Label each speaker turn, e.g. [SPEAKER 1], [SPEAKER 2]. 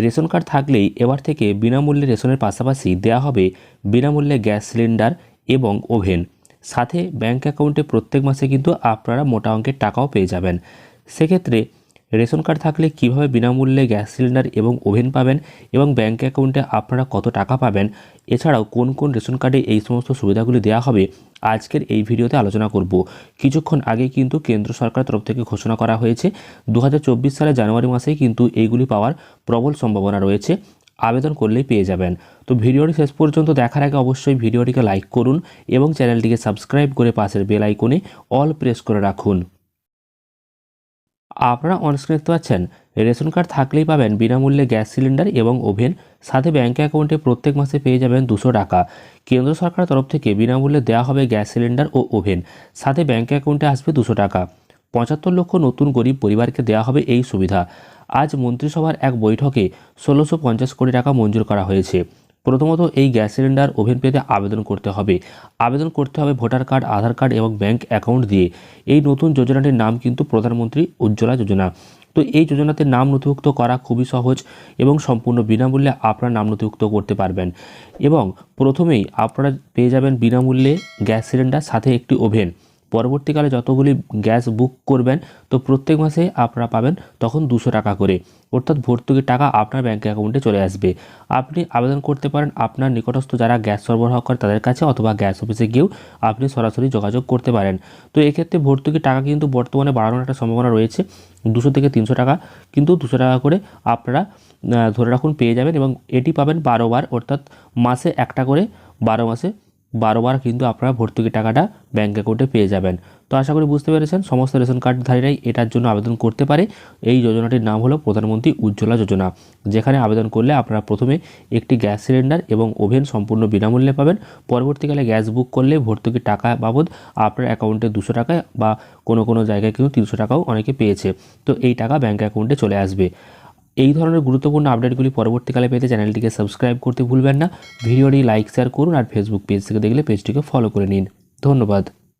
[SPEAKER 1] Ration card থাকলেই এবার থেকে বিনামূল্যে রেশনের পাশাপাশি দেয়া হবে বিনামূল্যে গ্যাস সিলিন্ডার এবং ওভেন। সাথে ব্যাঙ্ক অ্যাকাউন্টে প্রত্যেক মাসে কিন্তু আপনারা মোটা অঙ্কের টাকাও পেয়ে যাবেন। সেক্ষেত্রে রেশন কার্ড থাকলে কীভাবে বিনামূল্যে গ্যাস সিলিন্ডার এবং ওভেন পাবেন এবং ব্যাঙ্ক অ্যাকাউন্টে আপনারা কত টাকা পাবেন? এছাড়াও কোন কোন রেশন কার্ডে এই সমস্ত সুবিধাগুলি দেওয়া হবে? আজকের এই ভিডিওতে আলোচনা করব। কিছুক্ষণ আগে কিন্তু কেন্দ্র সরকার তরফ থেকে ঘোষণা করা হয়েছে দু সালে জানুয়ারি মাসেই কিন্তু এইগুলি পাওয়ার প্রবল সম্ভাবনা রয়েছে। আবেদন করলেই পেয়ে যাবেন। তো ভিডিওটি শেষ পর্যন্ত দেখার আগে অবশ্যই ভিডিওটিকে লাইক করুন এবং চ্যানেলটিকে সাবস্ক্রাইব করে পাশের বেল আইকনে অল প্রেস করে রাখুন। আপনারা অনস্ক্রিন দেখতে পাচ্ছেন, রেশন কার্ড থাকলেই পাবেন বিনামূল্যে গ্যাস সিলিন্ডার এবং ওভেন, সাথে ব্যাঙ্ক অ্যাকাউন্টে প্রত্যেক মাসে পেয়ে যাবেন দুশো টাকা। কেন্দ্র সরকারের তরফ থেকে বিনামূল্যে দেওয়া হবে গ্যাস সিলিন্ডার ও ওভেন, সাথে ব্যাঙ্ক অ্যাকাউন্টে আসবে দুশো টাকা। পঁচাত্তর লক্ষ নতুন গরিব পরিবারকে দেওয়া হবে এই সুবিধা। আজ মন্ত্রিসভার এক বৈঠকে ষোলোশো কোটি টাকা মঞ্জুর করা হয়েছে। প্রথমত এই গ্যাস সিলিন্ডার ওভেন পেতে আবেদন করতে হবে। আবেদন করতে হবে ভোটার কার্ড, আধার কার্ড এবং ব্যাংক অ্যাকাউন্ট দিয়ে। এই নতুন যোজনাটির নাম কিন্তু প্রধানমন্ত্রী উজ্জ্বলা যোজনা। তো এই যোজনাতে নাম নথিভুক্ত করা খুবই সহজ এবং সম্পূর্ণ বিনামূল্যে আপনারা নাম নথিভুক্ত করতে পারবেন। এবং প্রথমেই আপনারা পেয়ে যাবেন বিনামূল্যে গ্যাস সিলিন্ডার, সাথে একটি ওভেন। পরবর্তীকালে যতগুলি গ্যাস বুক করবেন, তো প্রত্যেক মাসে আপনারা পাবেন তখন দুশো টাকা করে। অর্থাৎ ভর্তুকির টাকা আপনার ব্যাঙ্ক অ্যাকাউন্টে চলে আসবে। আপনি আবেদন করতে পারেন আপনার নিকটস্থ যারা গ্যাস সরবরাহ করে তাদের কাছে অথবা গ্যাস অফিসে গিয়েও আপনি সরাসরি যোগাযোগ করতে পারেন। তো এক্ষেত্রে ভর্তুকির টাকা কিন্তু বর্তমানে বাড়ানোর একটা সম্ভাবনা রয়েছে, দুশো থেকে তিনশো টাকা। কিন্তু দুশো টাকা করে আপনারা ধরে রাখুন পেয়ে যাবেন এবং এটি পাবেন বারো বার, অর্থাৎ মাসে একটা করে বারো মাসে বারোবার কিন্তু আপনারা ভর্তুকি টাকাটা ব্যাঙ্ক অ্যাকাউন্টে পেয়ে যাবেন। তো আশা করি বুঝতে পেরেছেন, সমস্ত রেশন কার্ডধারীরাই এটার জন্য আবেদন করতে পারে। এই যোজনাটির নাম হলো প্রধানমন্ত্রী উজ্জ্বলা যোজনা, যেখানে আবেদন করলে আপনারা প্রথমে একটি গ্যাস সিলিন্ডার এবং ওভেন সম্পূর্ণ বিনামূল্যে পাবেন। পরবর্তীকালে গ্যাস বুক করলে ভর্তুকি টাকা বাবদ আপনার অ্যাকাউন্টে দুশো টাকা বা কোনো কোনো জায়গায় কিন্তু তিনশো টাকাও অনেকে পেয়েছে। তো এই টাকা ব্যাঙ্ক অ্যাকাউন্টে চলে আসবে। এই ধরনের গুরুত্বপূর্ণ আপডেটগুলি পরবর্তীকালে পেতে চ্যানেলটিকে সাবস্ক্রাইব করতে ভুলবেন না। ভিডিওটি লাইক শেয়ার করুন আর ফেসবুক পেজ থেকে দেখলে পেজটিকে ফলো করে নিন। ধন্যবাদ।